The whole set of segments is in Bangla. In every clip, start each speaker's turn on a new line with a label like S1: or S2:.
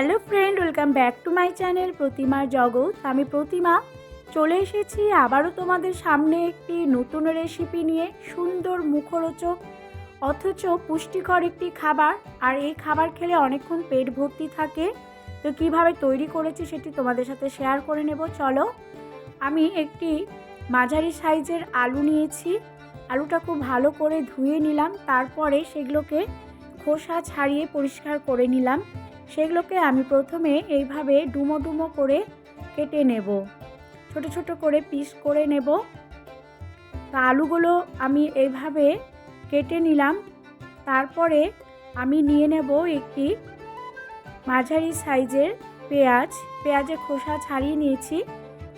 S1: Hello friend, welcome back to my channel প্রতিমার জগৎ। আমি প্রতিমা। চলে এসেছি আবারও তোমাদের সামনে একটি নতুন রেসিপি নিয়ে সুন্দর মুখরোচক, অথচ পুষ্টিকর একটি খাবার। আর এই খাবার খেলে অনেকক্ষণ পেট ভর্তি থাকে। তো কীভাবে তৈরি করেছি সেটি তোমাদের সাথে শেয়ার করে নেব। চলো, আমি একটি মাঝারি সাইজের আলু নিয়েছি। আলুটা খুব ভালো করে ধুয়ে নিলাম। তারপরে সেগুলোকে খোসা ছাড়িয়ে পরিষ্কার করে নিলাম। সেগুলোকে আমি প্রথমে এইভাবে ডুমো ডুমো করে কেটে নেব। ছোট ছোট করে পিস করে নেব। তা আলুগুলো আমি এইভাবে কেটে নিলাম। তারপরে আমি নিয়ে নেব একটি মাঝারি সাইজের পেঁয়াজ। পেঁয়াজের খোসা ছাড়িয়ে নিয়েছি।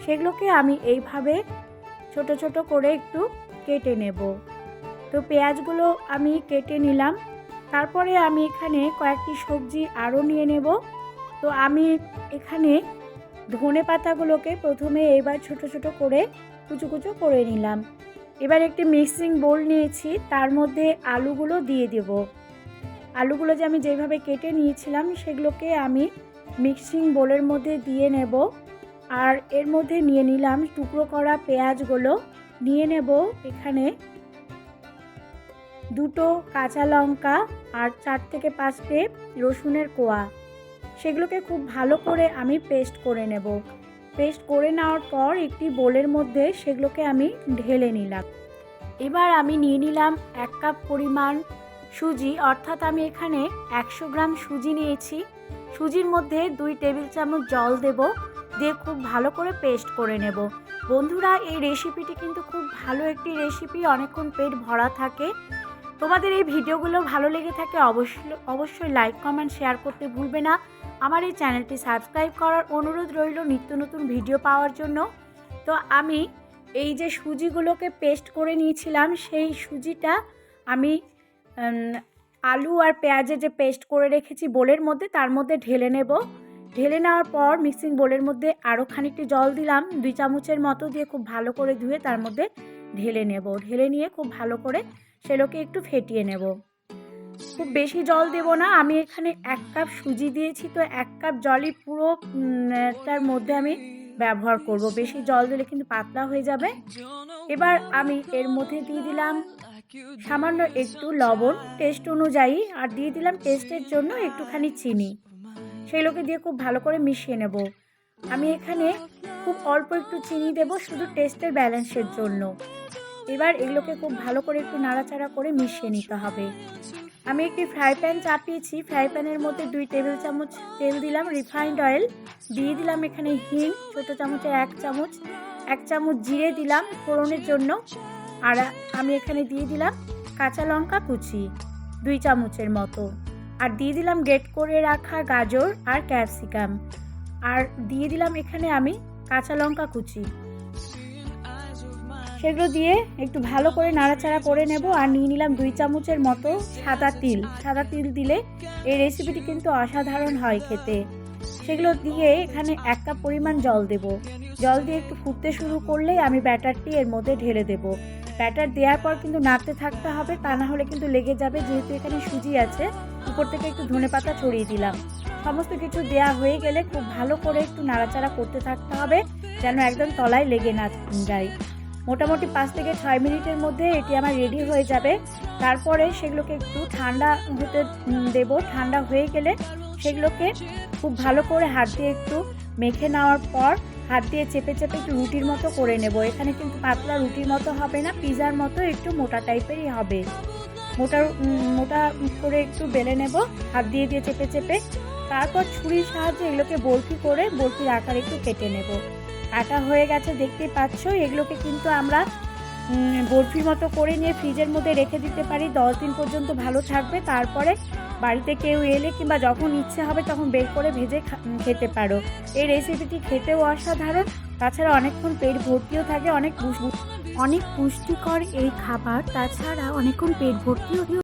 S1: সেগুলোকে আমি এইভাবে ছোট ছোট করে একটু কেটে নেব। তো পেঁয়াজগুলো আমি কেটে নিলাম। তারপরে আমি এখানে কয়েকটি সবজি আরও নিয়ে নেব। তো আমি এখানে ধনে পাতাগুলোকে প্রথমে এবার ছোট ছোট করে কুচো কুচো করে নিলাম। এবার একটি মিক্সিং বোল নিয়েছি, তার মধ্যে আলুগুলো দিয়ে দেব। আলুগুলো যে আমি যেভাবে কেটে নিয়েছিলাম, সেগুলোকে আমি মিক্সিং বোলের মধ্যে দিয়ে নেব। আর এর মধ্যে নিয়ে নিলাম টুকরো করা পেঁয়াজগুলো। নিয়ে নেব এখানে দুটো কাঁচা লঙ্কা আর চার থেকে পাঁচটে রসুনের কোয়া। সেগুলোকে খুব ভালো করে আমি পেস্ট করে নেব। পেস্ট করে নেওয়ার পর একটি বোলের মধ্যে সেগুলোকে আমি ঢেলে নিলাম। এবার আমি নিয়ে নিলাম এক কাপ পরিমাণ সুজি, অর্থাৎ আমি এখানে একশো গ্রাম সুজি নিয়েছি। সুজির মধ্যে দুই টেবিল চামচ জল দেব, দিয়ে খুব ভালো করে পেস্ট করে নেব। বন্ধুরা, এই রেসিপিটি কিন্তু খুব ভালো একটি রেসিপি অনেকক্ষণ পেট ভরা থাকে। তোমাদের এই ভিডিওগুলো ভালো লেগে থাকে অবশ্যই অবশ্যই লাইক কমেন্ট শেয়ার করতে ভুলবে না। আমার এই চ্যানেলটি সাবস্ক্রাইব করার অনুরোধ রইল নিত্য নতুন ভিডিও পাওয়ার জন্য। তো আমি এই যে সুজিগুলোকে পেস্ট করে নিয়েছিলাম, সেই সুজিটা আমি আলু আর পেঁয়াজে যে পেস্ট করে রেখেছি বোলের মধ্যে, তার মধ্যে ঢেলে নেব। ঢেলে নেওয়ার পর মিক্সিং বোলের মধ্যে আরও খানিকটি জল দিলাম, দুই চামচের মতো দিয়ে খুব ভালো করে ধুয়ে তার মধ্যে ঢেলে নেব। ঢেলে নিয়ে খুব ভালো করে সেগুলোকে একটু ফেটিয়ে নেব। খুব বেশি জল দেব না, আমি এখানে এক কাপ সুজি দিয়েছি, তো এক কাপ জলই পুরো তার মধ্যে আমি ব্যবহার করব। বেশি জল দিলে কিন্তু পাতলা হয়ে যাবে। এবার আমি এর মধ্যে দিয়ে দিলাম সামান্য একটু লবণ টেস্ট অনুযায়ী, আর দিয়ে দিলাম টেস্টের জন্য একটুখানি চিনি। সেগুলোকে দিয়ে খুব ভালো করে মিশিয়ে নেব। আমি এখানে খুব অল্প একটু চিনি দেব, শুধু টেস্টের ব্যালেন্সের জন্য। এবার এগুলোকে খুব ভালো করে একটু নাড়াচাড়া করে মিশিয়ে নিতে হবে। আমি একটি ফ্রাই প্যান চাপিয়েছি। ফ্রাই প্যানের মধ্যে দুই টেবিল চামচ তেল দিলাম, রিফাইন্ড অয়েল। দিয়ে দিলাম এখানে হিং, ছোটো চামচের এক চামচ। এক চামচ জিরে দিলাম ফোড়নের জন্য। আর আমি এখানে দিয়ে দিলাম কাঁচা লঙ্কা কুচি, দুই চামচের মতো। আর দিয়ে দিলাম গ্রেট করে রাখা গাজর আর ক্যাপসিকাম। আর দিয়ে দিলাম এখানে আমি কাঁচা লঙ্কা কুচি। সেগুলো দিয়ে একটু ভালো করে নাড়াচাড়া করে নেব আর নিয়ে নিলাম দুই চামচের মতো সাদা তিল। সাদা তিল দিলে এই রেসিপিটি কিন্তু অসাধারণ হয় খেতে। সেগুলো দিয়ে এখানে এক কাপ পরিমাণ জল দেব। জল দিয়ে একটু ফুটতে শুরু করলেই আমি ব্যাটারটি এর মধ্যে ঢেলে দেব। ব্যাটার দেওয়ার পর কিন্তু নাড়তে থাকতে হবে, তা না হলে কিন্তু লেগে যাবে। যেহেতু এখানে সুজি আছে, উপর থেকে একটু ধনে পাতা ছড়িয়ে দিলাম। সমস্ত কিছু দেয়া হয়ে গেলে খুব ভালো করে একটু নাড়াচাড়া করতে থাকতে হবে, যেন একদম তলায় লেগে না যায়। মোটামুটি পাঁচ থেকে ছয় মিনিটের মধ্যে এটি আমার রেডি হয়ে যাবে। তারপরে সেগুলোকে একটু ঠান্ডা হতে দেব। ঠান্ডা হয়ে গেলে সেগুলোকে খুব ভালো করে হাত দিয়ে একটু মেখে নেওয়ার পর হাত দিয়ে চেপে চেপে একটু রুটির মতো করে নেব। এখানে কিন্তু পাতলা রুটির মতো হবে না, পিজার মতো একটু মোটা টাইপেরই হবে। মোটা মোটা করে একটু বেলে নেব, হাত দিয়ে দিয়ে চেপে চেপে। তারপর ছুরির সাহায্যে এগুলোকে বরফি করে বরফির আকার একটু কেটে নেব। কাটা হয়ে গেছে, দেখতেই পাচ্ছ। এগুলোকে কিন্তু আমরা বরফির মতো করে নিয়ে ফ্রিজের মধ্যে রেখে দিতে পারি। দশ দিন পর্যন্ত ভালো থাকবে। তারপরে বাড়িতে কেউ এলে কিংবা যখন ইচ্ছে হবে তখন বের করে ভেজে খেতে পারো। এই রেসিপিটি খেতেও অসাধারণ। তাছাড়া অনেকক্ষণ পেট ভর্তিও থাকে। অনেক অনেক পুষ্টিকর এই খাবার। তাছাড়া অনেকক্ষণ পেট ভর্তিও